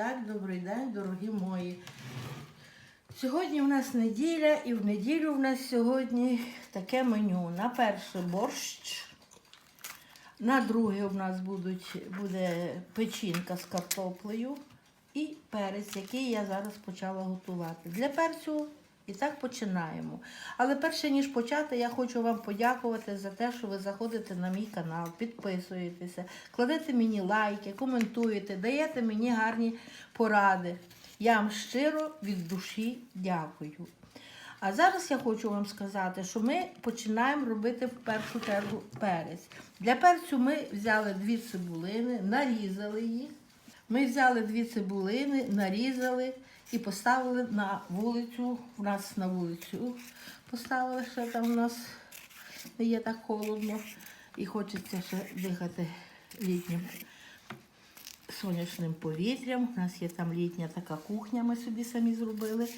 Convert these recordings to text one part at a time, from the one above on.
так, добрий день, дорогі мої. Сьогодні в нас неділя, і в неділю в нас сьогодні таке меню. На перше борщ, на друге в нас будуть, буде печінка з картоплею і перець, який я зараз почала готувати. Для перцю і так починаємо. Але перше ніж почати, я хочу вам подякувати за те, що ви заходите на мій канал, підписуєтеся, кладете мені лайки, коментуєте, даєте мені гарні поради. Я вам щиро від душі дякую. А зараз я хочу вам сказати, що ми починаємо робити в першу чергу перець. Для перцю ми взяли дві цибулини, нарізали їх. Ми взяли дві цибулини, нарізали і поставили на вулицю. У нас на вулицю поставили, що там у нас не є так холодно і хочеться ще дихати літнім сонячним повітрям. У нас є там літня така кухня, ми собі самі зробили.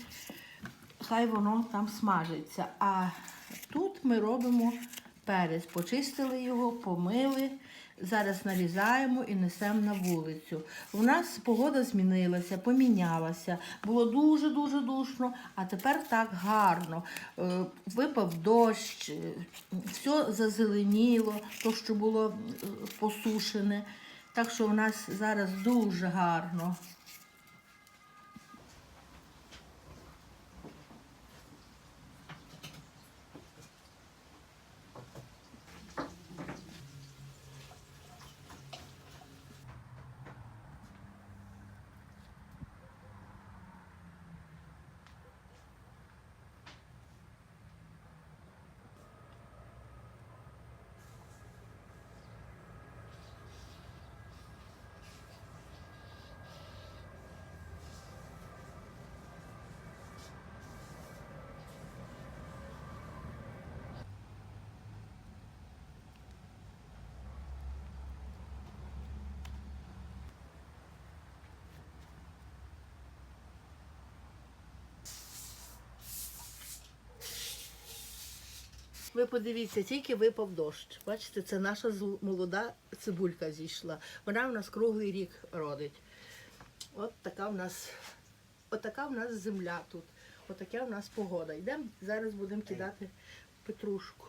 Хай воно там смажиться. А тут ми робимо перець. Почистили його, помили. Зараз нарізаємо і несемо на вулицю. У нас погода змінилася, помінялася. Було дуже-дуже душно, а тепер так гарно. Е, Випав дощ, е, все зазеленіло, то, що було е, посушене. Так що у нас зараз дуже гарно. Ви подивіться, тільки випав дощ. Бачите, це наша молода цибулька зійшла. Вона в нас круглий рік родить. От така в нас, от така в нас земля тут. От в нас погода. Йдемо, зараз будемо кидати петрушку.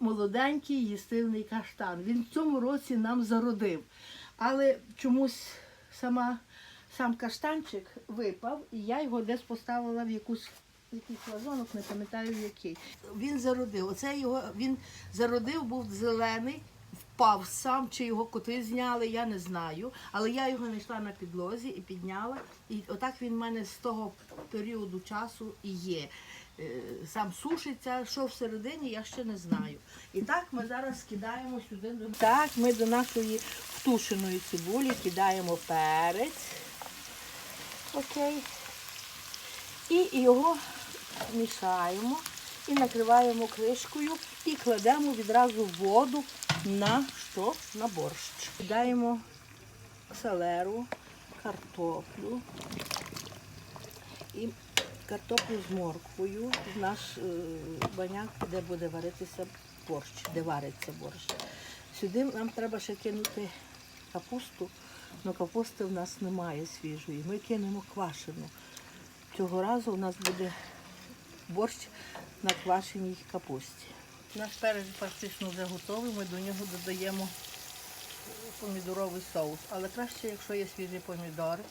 Молоденький їстивний каштан. Він в цьому році нам зародив. Але чомусь сама, сам каштанчик випав, і я його десь поставила в якусь якийсь вазонок, не пам'ятаю який. Він зародив. Оце його він зародив, був зелений, впав сам, чи його коти зняли, я не знаю. Але я його знайшла на підлозі і підняла. І отак він в мене з того періоду часу і є. Е, Сам сушиться, що всередині, я ще не знаю. І так ми зараз кидаємо сюди. до- Так, ми до нашої втушеної цибулі кидаємо перець. Окей. І його мішаємо і накриваємо кришкою і кладемо відразу воду на що? На борщ. Кидаємо селеру, картоплю і картоплю з морквою наш е, баняк, де буде варитися борщ, де вариться борщ. Сюди нам треба ще кинути капусту, але капусти в нас немає свіжої. Ми кинемо квашену. Цього разу у нас буде борщ на квашеній капусті. Наш перець практично вже готовий, ми до нього додаємо помідоровий соус. Але краще, якщо є свіжі помідори,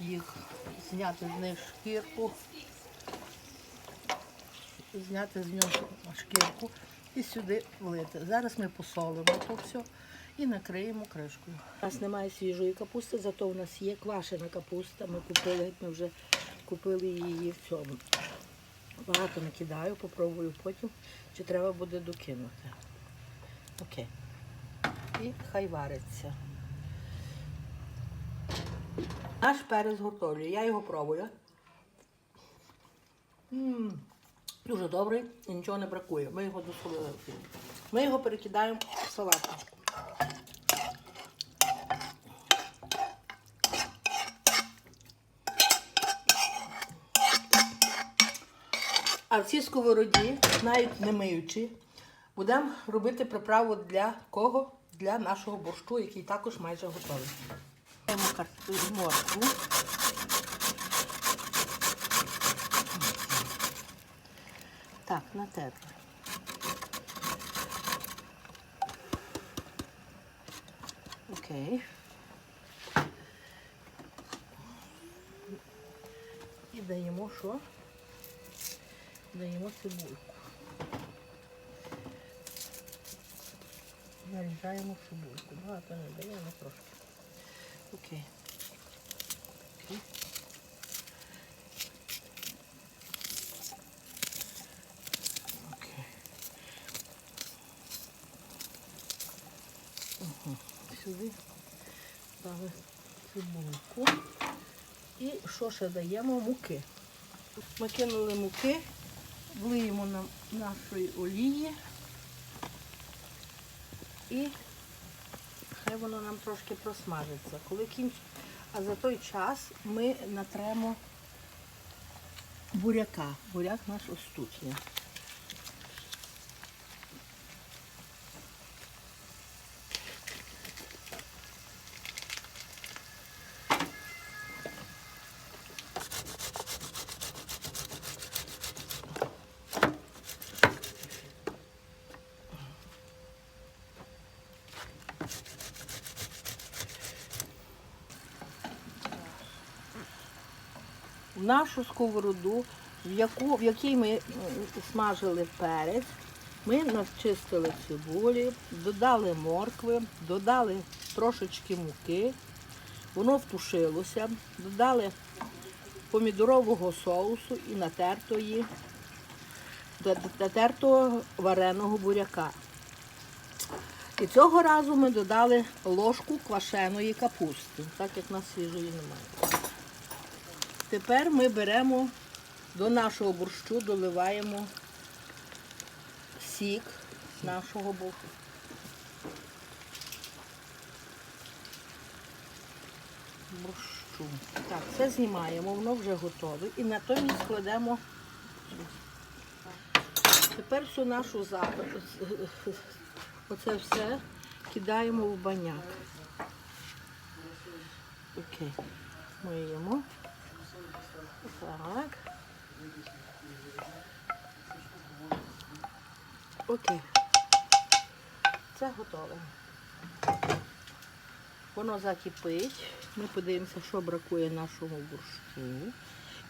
їх зняти з них шкірку, зняти з нього шкірку і сюди влити. Зараз ми посолимо то все і накриємо кришкою. У нас немає свіжої капусти, зато у нас є квашена капуста. Ми купили, ми вже купили її в цьому. Багато накидаю, попробую потім, чи треба буде докинути. Окей. І хай вариться. Наш перець готовий. Я його пробую. м Дуже добрий і нічого не бракує. Ми його досолили. Ми його перекидаємо в салатничку. А в цій сковороді, навіть не миючи, будемо робити приправу для кого? Для нашого борщу, який також майже готовий. Беремо моркву. Так, натерли. Окей. І даємо що? Даємо цибульку. Нарізаємо цибульку. Багато не даємо трошки. Окей. Сюди ставимо цибульку. І що ще даємо? Муки. Ми кинули муки, влиємо нам нашої олії і хай воно нам трошки просмажиться. Коли кінч... А за той час ми натремо буряка. Буряк наш ось тут є. В нашу сковороду, в, яку, в якій ми смажили перець, ми начистили цибулі, додали моркви, додали трошечки муки, воно втушилося, додали помідорового соусу і натертої, натертого вареного буряка. І цього разу ми додали ложку квашеної капусти, так як нас свіжої немає. Тепер ми беремо до нашого борщу, доливаємо сік нашого борщу. Борщу. Так, це знімаємо, воно вже готове. І натомість кладемо. Тепер всю нашу запит, оце все кидаємо в баняк. Окей. Миємо. Так. Окей. Це готове. Воно закипить. Ми подивимося, що бракує нашому борщу.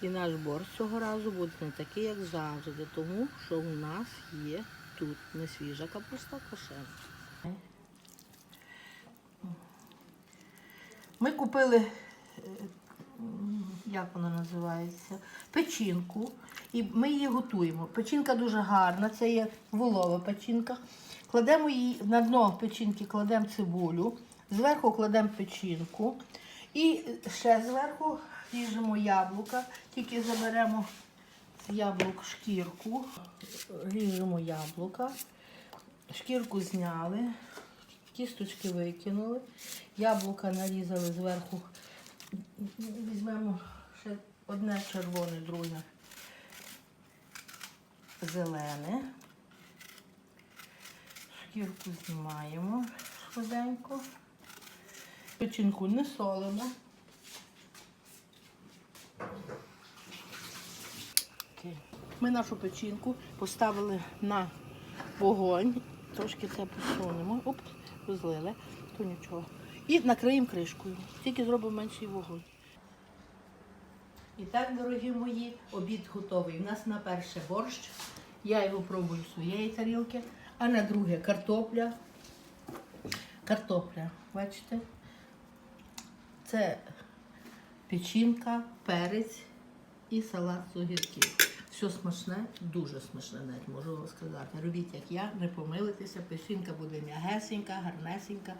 І наш борщ цього разу буде не такий, як завжди, тому що у нас є тут не свіжа капуста, кошена. Ми купили е, як вона називається, печінку. І ми її готуємо. Печінка дуже гарна, це є волова печінка. Кладемо її на дно печінки, кладемо цибулю, зверху кладемо печінку. І ще зверху ріжемо яблука, тільки заберемо з яблук шкірку, ріжемо яблука, шкірку зняли, кісточки викинули, яблука нарізали зверху Візьмемо ще одне червоне, друге зелене. Шкірку знімаємо швиденько. Печінку не солимо. Ми нашу печінку поставили на вогонь. Трошки це посунемо. Оп, розлили, то нічого. І накриємо кришкою. Тільки зробимо менший вогонь. І так, дорогі мої, обід готовий. У нас на перше борщ. Я його пробую з своєї тарілки, а на друге картопля. Картопля, бачите? Це печінка, перець і салат з огірків. Все смачне, дуже смачне, навіть можу вам сказати. Робіть, як я, не помилитеся, печінка буде м'ягесенька, гарнесенька.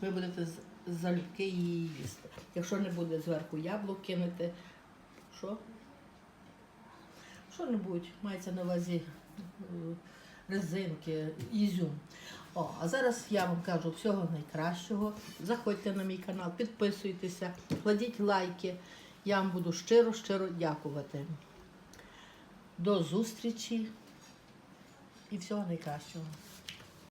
Ви будете залюбки її їсти. Якщо не буде зверху яблук кинути, що? Що-небудь, мається на увазі е, резинки, ізюм. О, а зараз я вам кажу всього найкращого. Заходьте на мій канал, підписуйтеся, кладіть лайки. Я вам буду щиро-щиро дякувати. До зустрічі і всього найкращого.